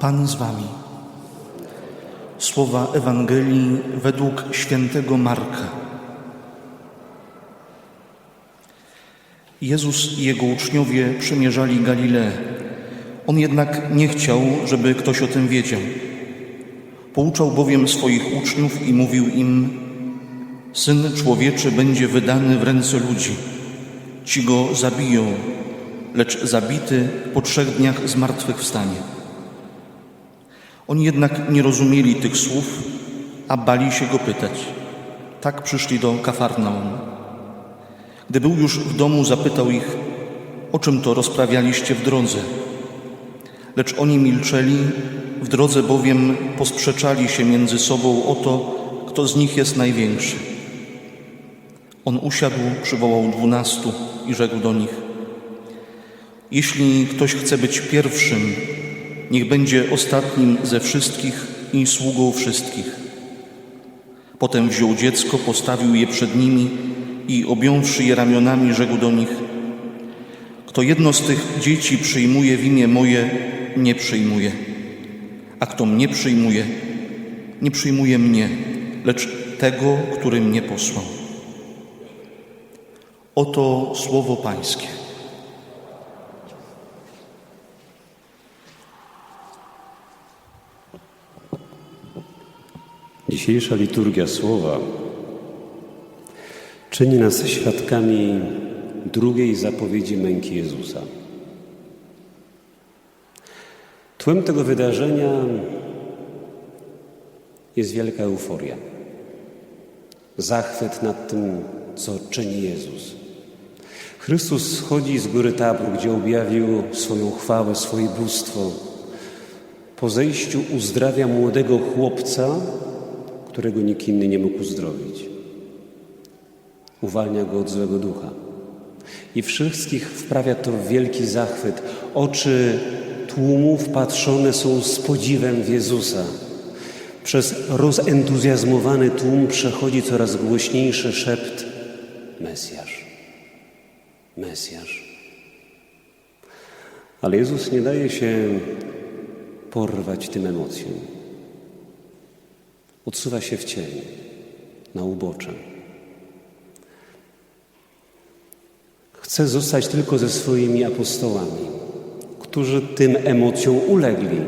Pan z wami. Słowa Ewangelii według świętego Marka. Jezus i jego uczniowie przemierzali Galileę. On jednak nie chciał, żeby ktoś o tym wiedział. Pouczał bowiem swoich uczniów i mówił im: Syn człowieczy będzie wydany w ręce ludzi. Ci go zabiją, lecz zabity po trzech dniach zmartwychwstanie. Oni jednak nie rozumieli tych słów, a bali się go pytać. Tak przyszli do Kafarnaum. Gdy był już w domu, zapytał ich, o czym to rozprawialiście w drodze. Lecz oni milczeli, w drodze bowiem posprzeczali się między sobą o to, kto z nich jest największy. On usiadł, przywołał dwunastu i rzekł do nich: Jeśli ktoś chce być pierwszym, niech będzie ostatnim ze wszystkich i sługą wszystkich. Potem wziął dziecko, postawił je przed nimi i objąwszy je ramionami, rzekł do nich: Kto jedno z tych dzieci przyjmuje w imię moje, nie przyjmuje. A kto mnie przyjmuje, nie przyjmuje mnie, lecz tego, który mnie posłał. Oto słowo Pańskie. Dzisiejsza liturgia słowa czyni nas świadkami drugiej zapowiedzi męki Jezusa. Tłem tego wydarzenia jest wielka euforia, zachwyt nad tym, co czyni Jezus. Chrystus schodzi z góry Tabru, gdzie objawił swoją chwałę, swoje bóstwo. Po zejściu uzdrawia młodego chłopca, którego nikt inny nie mógł uzdrowić. Uwalnia go od złego ducha. I wszystkich wprawia to w wielki zachwyt. Oczy tłumów patrzone są z podziwem w Jezusa. Przez rozentuzjazmowany tłum przechodzi coraz głośniejszy szept Mesjasz. Mesjasz. Ale Jezus nie daje się porwać tym emocjom. Odsuwa się w cień, na ubocze. Chce zostać tylko ze swoimi apostołami, którzy tym emocjom ulegli.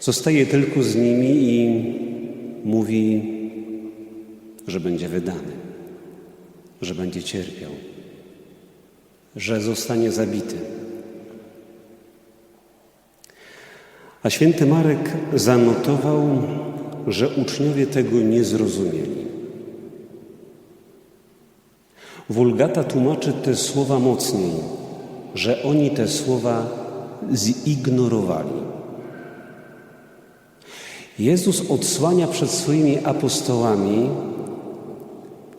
Zostaje tylko z nimi i mówi, że będzie wydany, że będzie cierpiał, że zostanie zabity. A święty Marek zanotował, że uczniowie tego nie zrozumieli. Wulgata tłumaczy te słowa mocniej, że oni te słowa zignorowali. Jezus odsłania przed swoimi apostołami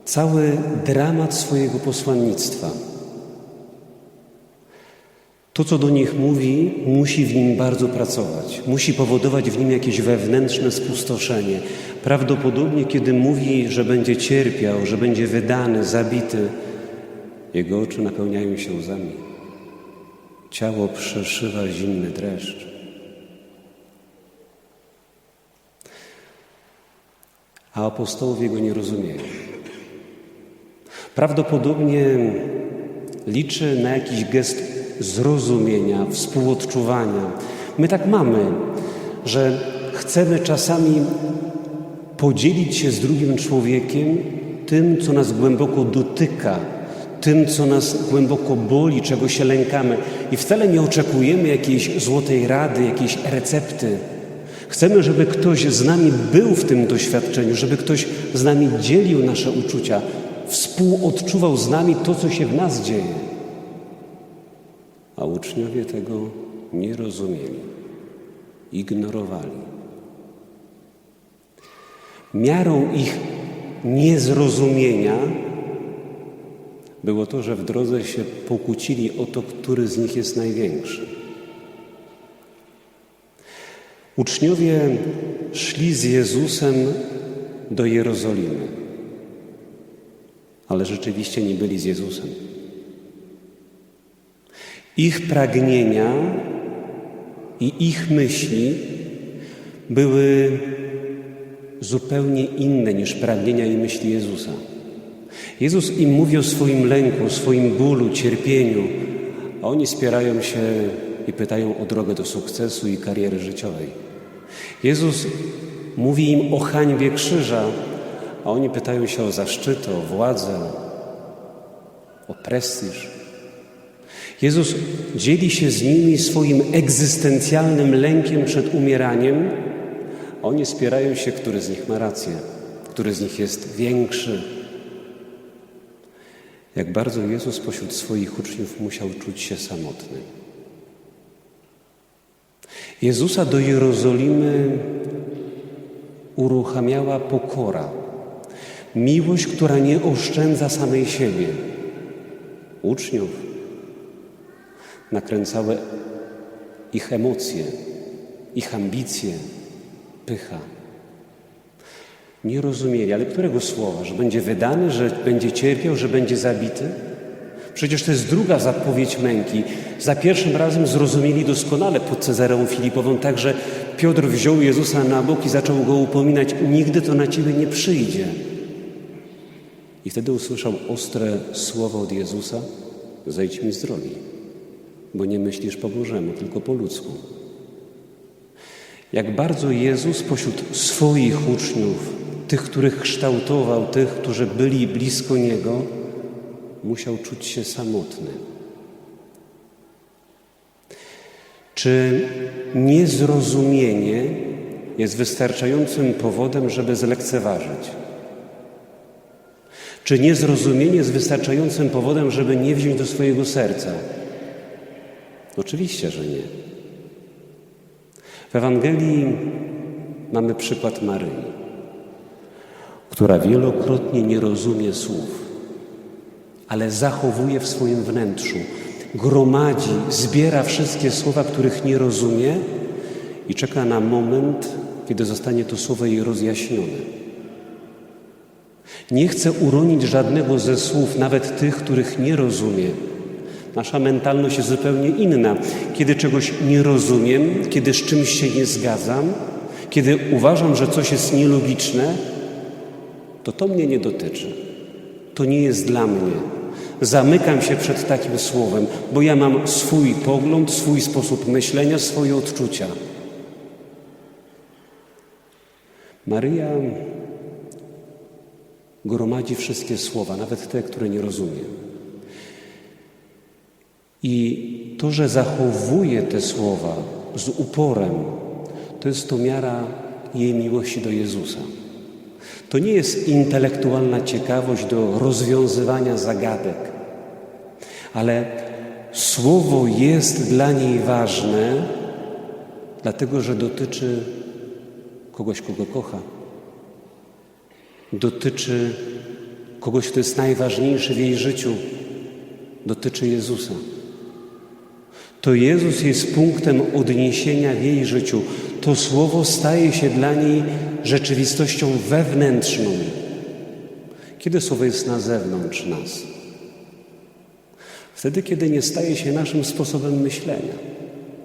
cały dramat swojego posłannictwa. To, co do nich mówi, musi w nim bardzo pracować, musi powodować w nim jakieś wewnętrzne spustoszenie. Prawdopodobnie, kiedy mówi, że będzie cierpiał, że będzie wydany, zabity, jego oczy napełniają się łzami. Ciało przeszywa zimny dreszcz. A apostołowie go nie rozumieją. Prawdopodobnie liczy na jakiś gest zrozumienia, współodczuwania. My tak mamy, że chcemy czasami podzielić się z drugim człowiekiem tym, co nas głęboko dotyka, tym, co nas głęboko boli, czego się lękamy. I wcale nie oczekujemy jakiejś złotej rady, jakiejś recepty. Chcemy, żeby ktoś z nami był w tym doświadczeniu, żeby ktoś z nami dzielił nasze uczucia, współodczuwał z nami to, co się w nas dzieje. A uczniowie tego nie rozumieli, ignorowali. Miarą ich niezrozumienia było to, że w drodze się pokłócili o to, który z nich jest największy. Uczniowie szli z Jezusem do Jerozolimy, ale rzeczywiście nie byli z Jezusem. Ich pragnienia i ich myśli były zupełnie inne niż pragnienia i myśli Jezusa. Jezus im mówi o swoim lęku, swoim bólu, cierpieniu, a oni spierają się i pytają o drogę do sukcesu i kariery życiowej. Jezus mówi im o hańbie krzyża, a oni pytają się o zaszczyty, o władzę, o prestiż. Jezus dzieli się z nimi swoim egzystencjalnym lękiem przed umieraniem, oni spierają się, który z nich ma rację, który z nich jest większy. Jak bardzo Jezus pośród swoich uczniów musiał czuć się samotny. Jezusa do Jerozolimy uruchamiała pokora, miłość, która nie oszczędza samej siebie. Uczniów nakręcały ich emocje, ich ambicje, pycha. Nie rozumieli, ale którego słowa? Że będzie wydany, że będzie cierpiał, że będzie zabity? Przecież to jest druga zapowiedź męki. Za pierwszym razem zrozumieli doskonale pod Cezarą Filipową, także Piotr wziął Jezusa na bok i zaczął go upominać: Nigdy to na ciebie nie przyjdzie. I wtedy usłyszał ostre słowo od Jezusa: Zejdź mi z drogi, bo nie myślisz po Bożemu, tylko po ludzku. Jak bardzo Jezus pośród swoich uczniów, tych, których kształtował, tych, którzy byli blisko Niego, musiał czuć się samotny. Czy niezrozumienie jest wystarczającym powodem, żeby zlekceważyć? Czy niezrozumienie jest wystarczającym powodem, żeby nie wziąć do swojego serca? Oczywiście, że nie. W Ewangelii mamy przykład Maryi, która wielokrotnie nie rozumie słów, ale zachowuje w swoim wnętrzu, gromadzi, zbiera wszystkie słowa, których nie rozumie i czeka na moment, kiedy zostanie to słowo jej rozjaśnione. Nie chce uronić żadnego ze słów, nawet tych, których nie rozumie. Nasza mentalność jest zupełnie inna. Kiedy czegoś nie rozumiem, kiedy z czymś się nie zgadzam, kiedy uważam, że coś jest nielogiczne, to to mnie nie dotyczy. To nie jest dla mnie. Zamykam się przed takim słowem, bo ja mam swój pogląd, swój sposób myślenia, swoje odczucia. Maryja gromadzi wszystkie słowa, nawet te, które nie rozumie. I to, że zachowuje te słowa z uporem, to jest to miara jej miłości do Jezusa. To nie jest intelektualna ciekawość do rozwiązywania zagadek, ale słowo jest dla niej ważne, dlatego że dotyczy kogoś, kogo kocha. Dotyczy kogoś, kto jest najważniejszy w jej życiu. Dotyczy Jezusa. To Jezus jest punktem odniesienia w jej życiu. To słowo staje się dla niej rzeczywistością wewnętrzną. Kiedy słowo jest na zewnątrz nas? Wtedy, kiedy nie staje się naszym sposobem myślenia.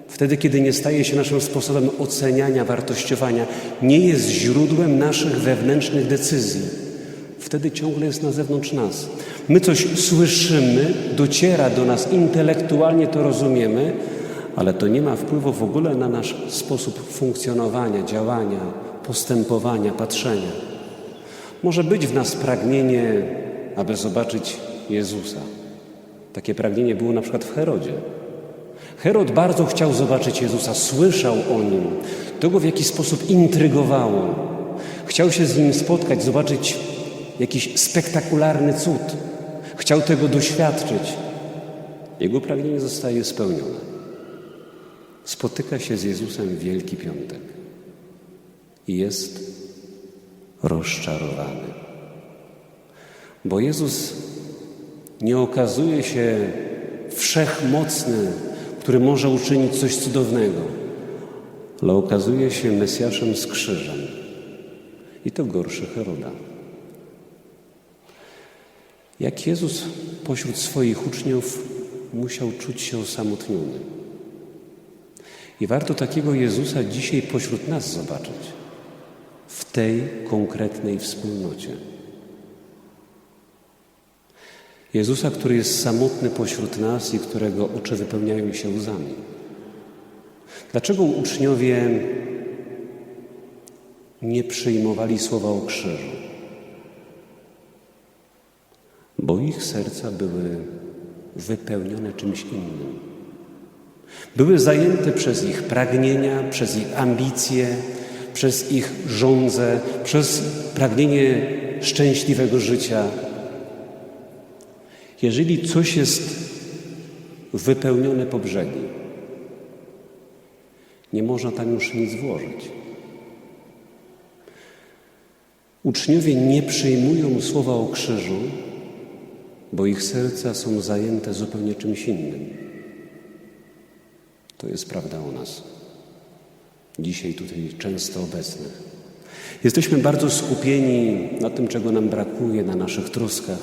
Wtedy, kiedy nie staje się naszym sposobem oceniania, wartościowania, nie jest źródłem naszych wewnętrznych decyzji. Wtedy ciągle jest na zewnątrz nas. My coś słyszymy, dociera do nas, intelektualnie to rozumiemy, ale to nie ma wpływu w ogóle na nasz sposób funkcjonowania, działania, postępowania, patrzenia. Może być w nas pragnienie, aby zobaczyć Jezusa. Takie pragnienie było na przykład w Herodzie. Herod bardzo chciał zobaczyć Jezusa, słyszał o nim. To go w jakiś sposób intrygowało. Chciał się z nim spotkać, zobaczyć jakiś spektakularny cud. Chciał tego doświadczyć. Jego pragnienie zostaje spełnione. Spotyka się z Jezusem w Wielki Piątek i jest rozczarowany. Bo Jezus nie okazuje się wszechmocny, który może uczynić coś cudownego, ale okazuje się Mesjaszem z krzyżem. I to gorszy Heroda. Jak Jezus pośród swoich uczniów musiał czuć się osamotniony. I warto takiego Jezusa dzisiaj pośród nas zobaczyć, w tej konkretnej wspólnocie. Jezusa, który jest samotny pośród nas i którego oczy wypełniają się łzami. Dlaczego uczniowie nie przyjmowali słowa o krzyżu? Bo ich serca były wypełnione czymś innym. Były zajęte przez ich pragnienia, przez ich ambicje, przez ich żądzę, przez pragnienie szczęśliwego życia. Jeżeli coś jest wypełnione po brzegi, nie można tam już nic włożyć. Uczniowie nie przyjmują słowa o krzyżu, bo ich serca są zajęte zupełnie czymś innym. To jest prawda o nas. Dzisiaj tutaj często obecnych. Jesteśmy bardzo skupieni na tym, czego nam brakuje, na naszych troskach.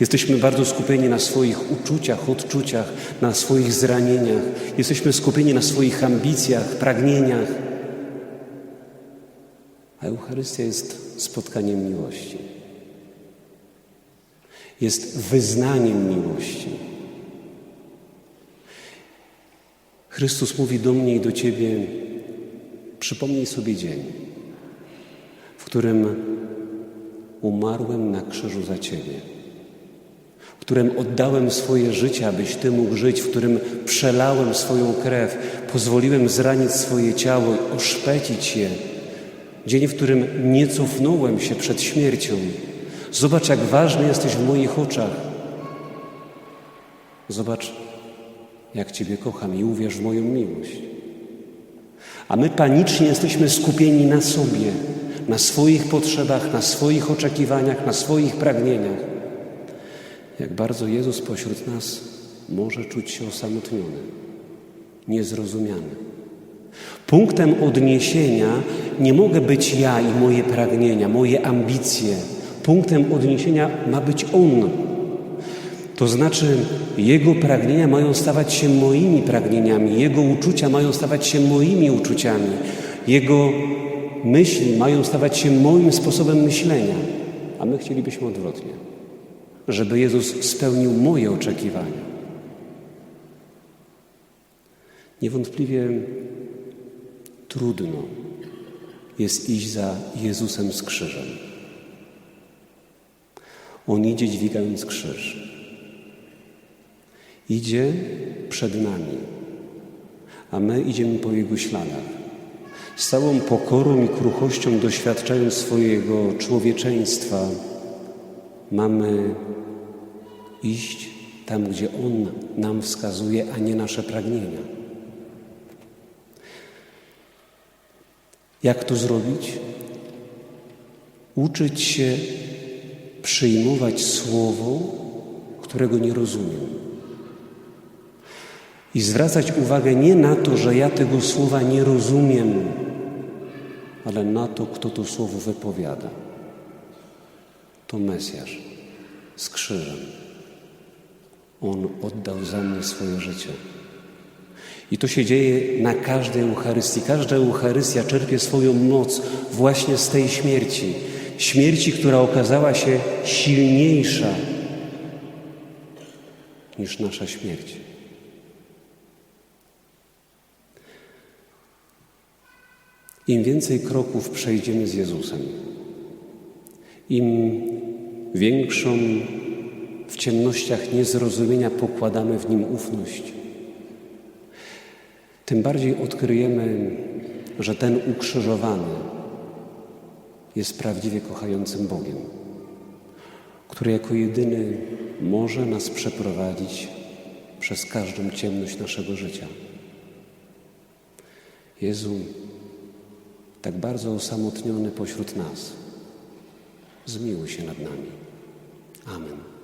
Jesteśmy bardzo skupieni na swoich uczuciach, odczuciach, na swoich zranieniach. Jesteśmy skupieni na swoich ambicjach, pragnieniach. A Eucharystia jest spotkaniem miłości. Jest wyznaniem miłości. Chrystus mówi do mnie i do Ciebie: przypomnij sobie dzień, w którym umarłem na krzyżu za Ciebie, w którym oddałem swoje życie, abyś Ty mógł żyć, w którym przelałem swoją krew, pozwoliłem zranić swoje ciało, oszpecić je. Dzień, w którym nie cofnąłem się przed śmiercią. Zobacz, jak ważny jesteś w moich oczach. Zobacz, jak Ciebie kocham i uwierz w moją miłość. A my panicznie jesteśmy skupieni na sobie, na swoich potrzebach, na swoich oczekiwaniach, na swoich pragnieniach. Jak bardzo Jezus pośród nas może czuć się osamotniony, niezrozumiany. Punktem odniesienia nie mogę być ja i moje pragnienia, moje ambicje. Punktem odniesienia ma być On. To znaczy, Jego pragnienia mają stawać się moimi pragnieniami, Jego uczucia mają stawać się moimi uczuciami, Jego myśli mają stawać się moim sposobem myślenia. A my chcielibyśmy odwrotnie, żeby Jezus spełnił moje oczekiwania. Niewątpliwie trudno jest iść za Jezusem z krzyżem. On idzie dźwigając krzyż. Idzie przed nami, a my idziemy po Jego śladach. Z całą pokorą i kruchością doświadczając swojego człowieczeństwa, mamy iść tam, gdzie On nam wskazuje, a nie nasze pragnienia. Jak to zrobić? Uczyć się przyjmować słowo, którego nie rozumiem. I zwracać uwagę nie na to, że ja tego słowa nie rozumiem, ale na to, kto to słowo wypowiada. To Mesjasz z krzyżem. On oddał za mnie swoje życie. I to się dzieje na każdej Eucharystii. Każda Eucharystia czerpie swoją moc właśnie z tej śmierci. Śmierci, która okazała się silniejsza niż nasza śmierć. Im więcej kroków przejdziemy z Jezusem, im większą w ciemnościach niezrozumienia pokładamy w nim ufność, tym bardziej odkryjemy, że ten ukrzyżowany jest prawdziwie kochającym Bogiem, który jako jedyny może nas przeprowadzić przez każdą ciemność naszego życia. Jezu, tak bardzo osamotniony pośród nas, zmiłuj się nad nami. Amen.